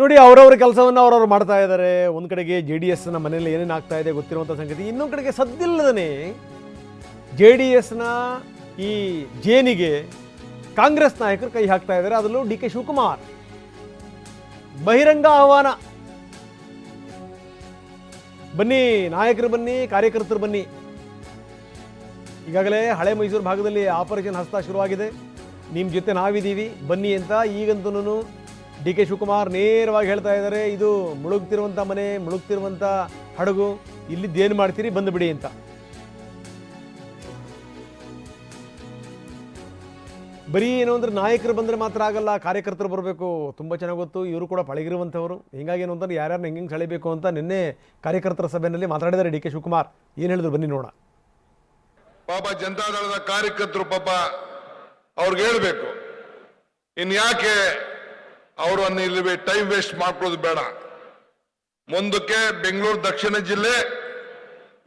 ನೋಡಿ, ಅವರವ್ರ ಕೆಲಸವನ್ನು ಅವರವ್ರು ಮಾಡ್ತಾ ಇದ್ದಾರೆ. ಒಂದು ಕಡೆಗೆ ಜೆ ಡಿ ಎಸ್ನ ಮನೆಯಲ್ಲಿ ಏನೇನು ಆಗ್ತಾ ಇದೆ ಗೊತ್ತಿರುವಂಥ ಸಂಗತಿ. ಇನ್ನೊಂದು ಕಡೆಗೆ ಸದ್ದಿಲ್ಲದೇ ಜೆ ಡಿ ಎಸ್ನ ಈ ಜೇನಿಗೆ ಕಾಂಗ್ರೆಸ್ ನಾಯಕರು ಕೈ ಹಾಕ್ತಾ ಇದ್ದಾರೆ. ಅದರಲ್ಲೂ ಡಿ ಕೆ ಶಿವಕುಮಾರ್. ಬಹಿರಂಗ ಆಹ್ವಾನ. ಬನ್ನಿ, ನಾಯಕರು ಬನ್ನಿ, ಕಾರ್ಯಕರ್ತರು ಬನ್ನಿ. ಈಗಾಗಲೇ ಹಳೆ ಮೈಸೂರು ಭಾಗದಲ್ಲಿ ಆಪರೇಷನ್ ಹಸ್ತ ಶುರುವಾಗಿದೆ. ನಿಮ್ಮ ಜೊತೆ ನಾವಿದ್ದೀವಿ. ಬನ್ನಿ ಅಂತ ಈಗಂತೂ ಡಿ ಕೆ ಶಿವಕುಮಾರ್ ನೇರವಾಗಿ ಹೇಳ್ತಾ ಇದ್ದಾರೆ, ಇದು ಮುಳುಗ್ತಿರುವಂಥ ಮನೆ ಮುಳುಗ್ತಿರುವಂಥ ಹಡಗು, ಇಲ್ಲಿದ್ದೇನು ಮಾಡ್ತೀರಿ ಬಂದು ಬಿಡಿ ಅಂತ. ಬರೀ ಏನೋ ಅಂದ್ರೆ ನಾಯಕರು ಬಂದರೆ ಮಾತ್ರ ಆಗಲ್ಲ, ಕಾರ್ಯಕರ್ತರು ಬರಬೇಕು, ತುಂಬ ಚೆನ್ನಾಗಿ ಗೊತ್ತು, ಇವರು ಕೂಡ ಪಳಗಿರುವಂಥವ್ರು. ಹಿಂಗಾಗಿ ಏನು ಅಂತಂದ್ರೆ ಯಾರ್ಯಾರು ಹೆಂಗೆ ಹೆಂಗೆ ಸೆಳೆಬೇಕು ಅಂತ ನಿನ್ನೆ ಕಾರ್ಯಕರ್ತರ ಸಭೆಯಲ್ಲಿ ಮಾತಾಡಿದ್ದಾರೆ ಡಿ ಕೆ ಶಿವಕುಮಾರ್. ಏನು ಹೇಳಿದ್ರು ಬನ್ನಿ ನೋಡ ಪಾಪ ಜನತಾದಳದ ಕಾರ್ಯಕರ್ತರು ಪಾಪ ಅವ್ರಿಗೆ ಹೇಳಬೇಕು. ಇನ್ ಯಾಕೆ ಅವರನ್ನು ಇಲ್ಲಿ ಟೈಮ್ ವೇಸ್ಟ್ ಮಾಡ್ಕೊಳ್ಳೋದು ಬೇಡ. ಮುಂದಕ್ಕೆ ಬೆಂಗಳೂರು ದಕ್ಷಿಣ ಜಿಲ್ಲೆ,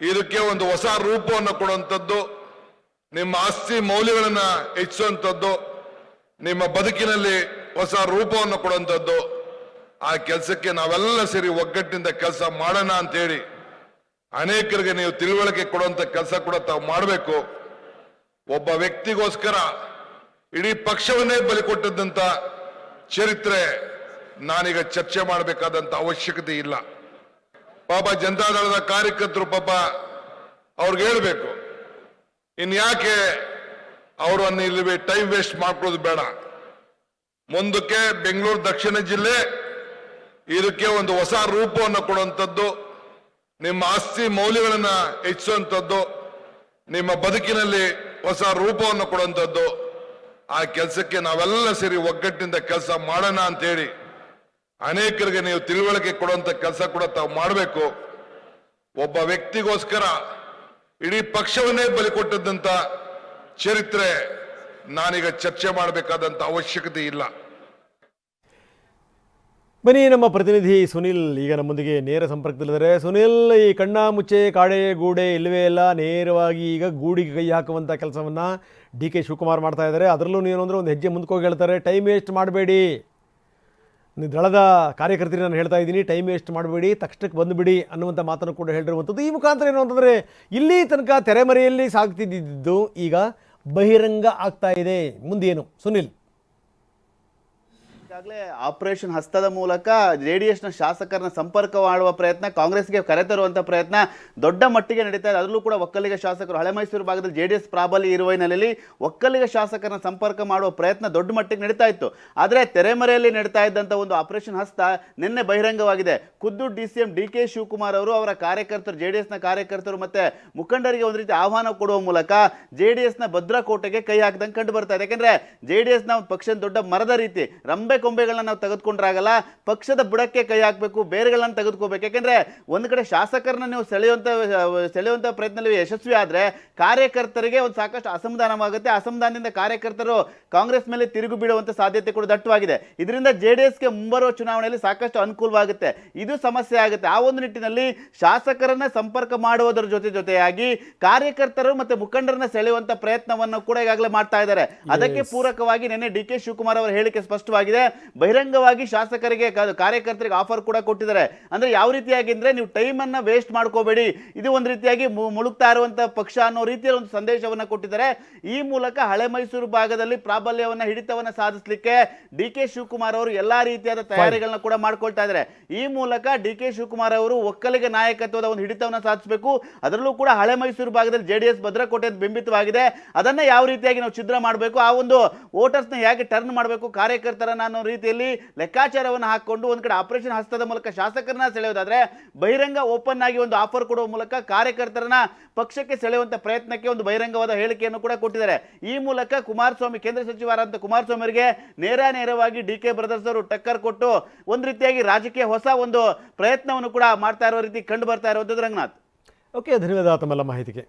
ಇದಕ್ಕೆ ಒಂದು ಹೊಸ ರೂಪವನ್ನು ಕೊಡುವಂಥದ್ದು, ನಿಮ್ಮ ಆಸ್ತಿ ಮೌಲ್ಯಗಳನ್ನ ಹೆಚ್ಚಿಸುವಂಥದ್ದು, ನಿಮ್ಮ ಬದುಕಿನಲ್ಲಿ ಹೊಸ ರೂಪವನ್ನು ಕೊಡುವಂಥದ್ದು, ಆ ಕೆಲಸಕ್ಕೆ ನಾವೆಲ್ಲ ಸೇರಿ ಒಗ್ಗಟ್ಟಿನಿಂದ ಕೆಲಸ ಮಾಡೋಣ ಅಂತೇಳಿ ಅನೇಕರಿಗೆ ನೀವು ತಿಳುವಳಿಕೆ ಕೊಡುವಂತ ಕೆಲಸ ಕೂಡ ತಾವು ಮಾಡಬೇಕು. ಒಬ್ಬ ವ್ಯಕ್ತಿಗೋಸ್ಕರ ಇಡೀ ಪಕ್ಷವನ್ನೇ ಬಲಿ ಕೊಟ್ಟದ್ದಂತ ಚರಿತ್ರೆ ನಾನೀಗ ಚರ್ಚೆ ಮಾಡಬೇಕಾದಂತ ಅವಶ್ಯಕತೆ ಇಲ್ಲ. ಪಾಪ ಜನತಾದಳದ ಕಾರ್ಯಕರ್ತರು ಪಾಪ ಅವ್ರಿಗೆ ಹೇಳ್ಬೇಕು, ಇನ್ ಯಾಕೆ ಅವರನ್ನು ಇಲ್ಲಿ ಟೈಮ್ ವೇಸ್ಟ್ ಮಾಡ್ಕೊಳ್ಳೋದು ಬೇಡ. ಮುಂದಕ್ಕೆ ಬೆಂಗಳೂರು ದಕ್ಷಿಣ ಜಿಲ್ಲೆ, ಇದಕ್ಕೆ ಒಂದು ಹೊಸ ರೂಪವನ್ನು ಕೊಡುವಂಥದ್ದು, ನಿಮ್ಮ ಆಸ್ತಿ ಮೌಲ್ಯಗಳನ್ನು ಹೆಚ್ಚಿಸುವಂಥದ್ದು, ನಿಮ್ಮ ಬದುಕಿನಲ್ಲಿ ಹೊಸ ರೂಪವನ್ನು ಕೊಡುವಂಥದ್ದು ಆ ಕೆಲಸಕ್ಕೆ ನಾವೆಲ್ಲ ಸೇರಿ ಒಗ್ಗಟ್ಟಿನಿಂದ ಕೆಲಸ ಮಾಡೋಣ ಅಂತೇಳಿ ಅನೇಕರಿಗೆ ನೀವು ತಿಳುವಳಿಕೆ ಕೊಡುವಂತ ಕೆಲಸ ಕೂಡ ತಾವು ಮಾಡಬೇಕು. ಒಬ್ಬ ವ್ಯಕ್ತಿಗೋಸ್ಕರ ಇಡೀ ಪಕ್ಷವನ್ನೇ ಬಲಿ ಕೊಟ್ಟದ್ದಂತ ಚರಿತ್ರೆ ನಾನೀಗ ಚರ್ಚೆ ಮಾಡಬೇಕಾದಂತ ಅವಶ್ಯಕತೆ ಇಲ್ಲ. ಬನ್ನಿ ನಮ್ಮ ಪ್ರತಿನಿಧಿ ಸುನಿಲ್ ಈಗ ನಮ್ಮೊಂದಿಗೆ ನೇರ ಸಂಪರ್ಕದಲ್ಲಿದ್ದಾರೆ. ಸುನಿಲ್, ಈ ಕಣ್ಣ ಮುಚ್ಚೆ, ಕಾಡೆ ಗೂಡೆ ಇಲ್ಲವೇ ಇಲ್ಲ. ನೇರವಾಗಿ ಈಗ ಗೂಡಿಗೆ ಕೈ ಹಾಕುವಂಥ ಕೆಲಸವನ್ನು ಡಿ ಕೆ ಶಿವಕುಮಾರ್ ಮಾಡ್ತಾ ಇದ್ದಾರೆ. ಅದರಲ್ಲೂ ನೀನು ಅಂದರೆ ಒಂದು ಹೆಜ್ಜೆ ಮುಂದಕ್ಕೆ ಹೇಳ್ತಾರೆ. ಟೈಮ್ ವೇಸ್ಟ್ ಮಾಡಬೇಡಿ. ದಳದ ಕಾರ್ಯಕರ್ತರಿಗೆ ನಾನು ಹೇಳ್ತಾ ಇದ್ದೀನಿ ಟೈಮ್ ವೇಸ್ಟ್ ಮಾಡಬೇಡಿ, ತಕ್ಷಣಕ್ಕೆ ಬಂದುಬಿಡಿ ಅನ್ನುವಂಥ ಮಾತನ್ನು ಕೂಡ ಹೇಳಿರುವಂಥದ್ದು. ಈ ಮುಖಾಂತರ ಏನು ಅಂತಂದರೆ, ಇಲ್ಲಿ ತನಕ ತೆರೆಮರೆಯಲ್ಲಿ ಸಾಗ್ತಿದ್ದಿದ್ದು ಈಗ ಬಹಿರಂಗ ಆಗ್ತಾ ಇದೆ. ಮುಂದೇನು? ಸುನಿಲ್. ಈಗಾಗಲೇ ಆಪರೇಷನ್ ಹಸ್ತದ ಮೂಲಕ ಜೆ ಡಿ ಎಸ್ನ ಶಾಸಕರನ್ನ ಸಂಪರ್ಕ ಮಾಡುವ ಪ್ರಯತ್ನ, ಕಾಂಗ್ರೆಸ್ಗೆ ಕರೆತರುವಂಥ ಪ್ರಯತ್ನ ದೊಡ್ಡ ಮಟ್ಟಿಗೆ ನಡೀತಾ ಇದೆ. ಅದರಲ್ಲೂ ಕೂಡ ಒಕ್ಕಲಿಗ ಶಾಸಕರು, ಹಳೆ ಮೈಸೂರು ಭಾಗದಲ್ಲಿ ಜೆ ಡಿ ಎಸ್ ಪ್ರಾಬಲ್ಯ ಇರುವ ಹಿನ್ನೆಲೆಯಲ್ಲಿ ಒಕ್ಕಲಿಗ ಶಾಸಕರನ್ನ ಸಂಪರ್ಕ ಮಾಡುವ ಪ್ರಯತ್ನ ದೊಡ್ಡ ಮಟ್ಟಿಗೆ ನಡೀತಾ ಇತ್ತು. ಆದರೆ ತೆರೆಮರೆಯಲ್ಲಿ ನಡೀತಾ ಇದ್ದಂಥ ಒಂದು ಆಪರೇಷನ್ ಹಸ್ತ ನಿನ್ನೆ ಬಹಿರಂಗವಾಗಿದೆ. ಖುದ್ದು D C M D K Shivakumar ಅವರು ಅವರ ಕಾರ್ಯಕರ್ತರು, ಜೆ ಡಿ ಎಸ್ನ ಕಾರ್ಯಕರ್ತರು ಮತ್ತೆ ಮುಖಂಡರಿಗೆ ಒಂದು ರೀತಿ ಆಹ್ವಾನ ಕೊಡುವ ಮೂಲಕ ಜೆ ಡಿ ಎಸ್ನ ಭದ್ರಕೋಟೆಗೆ ಕೈ ಹಾಕಿದಂಗೆ ಕಂಡು ಬರ್ತಾ ಇದೆ. ಯಾಕೆಂದರೆ ಜೆ ಡಿ ಎಸ್ನ ಒಂದು ಪಕ್ಷದ ದೊಡ್ಡ ಮರದ ರೀತಿ ರಂಬೆ ಕೊಂಬೆಗಳನ್ನ ನಾವು ತೆಗೆದುಕೊಂಡ್ರಾಗಲ್ಲ ಪಕ್ಷದ ಬುಡಕ್ಕೆ ಕೈ ಹಾಕಬೇಕು ಬೇರೆಗಳನ್ನ ತೆಗೆದುಕೋಬೇಕು. ಯಾಕೆಂದರೆ ಒಂದು ಕಡೆ ಶಾಸಕರನ್ನ ನೀವು ಸೆಳೆಯುವಂತ ಸೆಳೆಯುವಂತ ಪ್ರಯತ್ನದಲ್ಲಿ ಯಶಸ್ವಿ ಆದ್ರೆ ಕಾರ್ಯಕರ್ತರಿಗೆ ಒಂದು ಸಾಕಷ್ಟು ಅಸಮಾಧಾನವಾಗುತ್ತೆ. ಅಸಮಾಧಾನದಿಂದ ಕಾರ್ಯಕರ್ತರು ಕಾಂಗ್ರೆಸ್ ಮೇಲೆ ತಿರುಗು ಬೀಳುವಂತ ಸಾಧ್ಯತೆ ಕೂಡ ದಟ್ಟವಾಗಿದೆ. ಇದರಿಂದ ಜೆ ಡಿ ಎಸ್ಗೆ ಮುಂಬರುವ ಚುನಾವಣೆಯಲ್ಲಿ ಸಾಕಷ್ಟು ಅನುಕೂಲವಾಗುತ್ತೆ. ಇದು ಸಮಸ್ಯೆ ಆಗುತ್ತೆ. ಆ ಒಂದು ನಿಟ್ಟಿನಲ್ಲಿ ಶಾಸಕರನ್ನ ಸಂಪರ್ಕ ಮಾಡುವುದರ ಜೊತೆ ಜೊತೆಯಾಗಿ ಕಾರ್ಯಕರ್ತರು ಮತ್ತೆ ಮುಖಂಡರನ್ನ ಸೆಳೆಯುವಂತ ಪ್ರಯತ್ನವನ್ನು ಕೂಡ ಈಗಾಗಲೇ ಮಾಡ್ತಾ ಇದ್ದಾರೆ. ಅದಕ್ಕೆ ಪೂರಕವಾಗಿ ನಿನ್ನೆ ಡಿ ಕೆ ಶಿವಕುಮಾರ್ ಅವರ ಹೇಳಿಕೆ ಸ್ಪಷ್ಟವಾಗಿದೆ. ಬಹಿರಂಗವಾಗಿ ಶಾಸಕರಿಗೆ ಕಾರ್ಯಕರ್ತರಿಗೆ ಆಫರ್ ಕೂಡ ಕೊಟ್ಟಿದ್ದಾರೆ. ಅಂದ್ರೆ ಯಾವ ರೀತಿಯಾಗಿ ಅಂದ್ರೆ ನೀವು ಟೈಮ್ ಅನ್ನ ವೇಸ್ಟ್ ಮಾಡ್ಕೋಬೇಡಿ. ಇದು ಒಂದು ರೀತಿಯಾಗಿ ಮುಳುಗ್ತಾ ಇರುವಂತ ಪಕ್ಷ ಅನ್ನೋ ರೀತಿಯಲ್ಲಿ ಒಂದು ಸಂದೇಶವನ್ನ ಕೊಟ್ಟಿದ್ದಾರೆ. ಈ ಮೂಲಕ ಹಳೆ ಮೈಸೂರು ಭಾಗದಲ್ಲಿ ಪ್ರಾಬಲ್ಯವನ್ನ ಹಿಡಿತವನ್ನ ಸಾಧಿಸಲಿಕ್ಕೆ ಡಿ ಕೆ ಶಿವಕುಮಾರ್ ಅವರು ಎಲ್ಲಾ ರೀತಿಯಾದ ತಯಾರಿಗಳನ್ನ ಕೂಡ ಮಾಡ್ಕೊಳ್ತಾ ಇದ್ದಾರೆ. ಈ ಮೂಲಕ ಡಿ ಕೆ ಶಿವಕುಮಾರ್ ಅವರು ಒಕ್ಕಲಿಗ ನಾಯಕತ್ವದ ಒಂದು ಹಿಡಿತವನ್ನ ಸಾಧಿಸಬೇಕು. ಅದರಲ್ಲೂ ಕೂಡ ಹಳೆ ಮೈಸೂರು ಭಾಗದಲ್ಲಿ ಜೆ ಡಿ ಎಸ್ ಭದ್ರಕೋಟೆ ಬಿಂಬಿತವಾಗಿದೆ. ಅದನ್ನ ಯಾವ ರೀತಿಯಾಗಿ ನಾವು ಛಿದ್ರ ಮಾಡಬೇಕು? ಆ ಒಂದು ವೋಟರ್ಸ್ನ ಹೇಗೆ ಟರ್ನ್ ಮಾಡಬೇಕು? ಕಾರ್ಯಕರ್ತರ ಅನ್ನೋ ರೀತಿಯಲ್ಲಿ ಲೆಕ್ಕಾಚಾರವನ್ನು ಹಾಕೊಂಡು ಒಂದು ಕಡೆ ಆಪರೇಷನ್ ಹಸ್ತದ ಮೂಲಕ ಶಾಸಕರನ್ನ ಸೆಳೆಯೋದಾದ್ರೆ ಬಹಿರಂಗ ಓಪನ್ ಆಗಿ ಒಂದು ಆಫರ್ ಕೊಡುವ ಮೂಲಕ ಕಾರ್ಯಕರ್ತರನ್ನ ಪಕ್ಷಕ್ಕೆ ಸೆಳೆಯುವಂತ ಪ್ರಯತ್ನಕ್ಕೆ ಒಂದು ಬಹಿರಂಗವಾದ ಹೇಳಿಕೆಯನ್ನು ಕೂಡ ಕೊಟ್ಟಿದ್ದಾರೆ. ಈ ಮೂಲಕ ಕುಮಾರಸ್ವಾಮಿ, ಕೇಂದ್ರ ಸಚಿವರಾದಂಥ ಕುಮಾರಸ್ವಾಮಿ ಅವರಿಗೆ ನೇರ ನೇರವಾಗಿ ಡಿ ಕೆ ಬ್ರದರ್ಸ್ ಅವರು ಟಕ್ಕರ್ ಕೊಟ್ಟು ಒಂದು ರೀತಿಯಾಗಿ ರಾಜಕೀಯ ಹೊಸ ಒಂದು ಪ್ರಯತ್ನವನ್ನು ಕೂಡ ಮಾಡ್ತಾ ಇರೋ ರೀತಿ ಕಂಡು ಬರ್ತಾ ಇರುವಂಥದ್ದು ರಂಗನಾಥ್. ಓಕೆ, ಧನ್ಯವಾದ ತಮ್ಮೆಲ್ಲ ಮಾಹಿತಿಗೆ.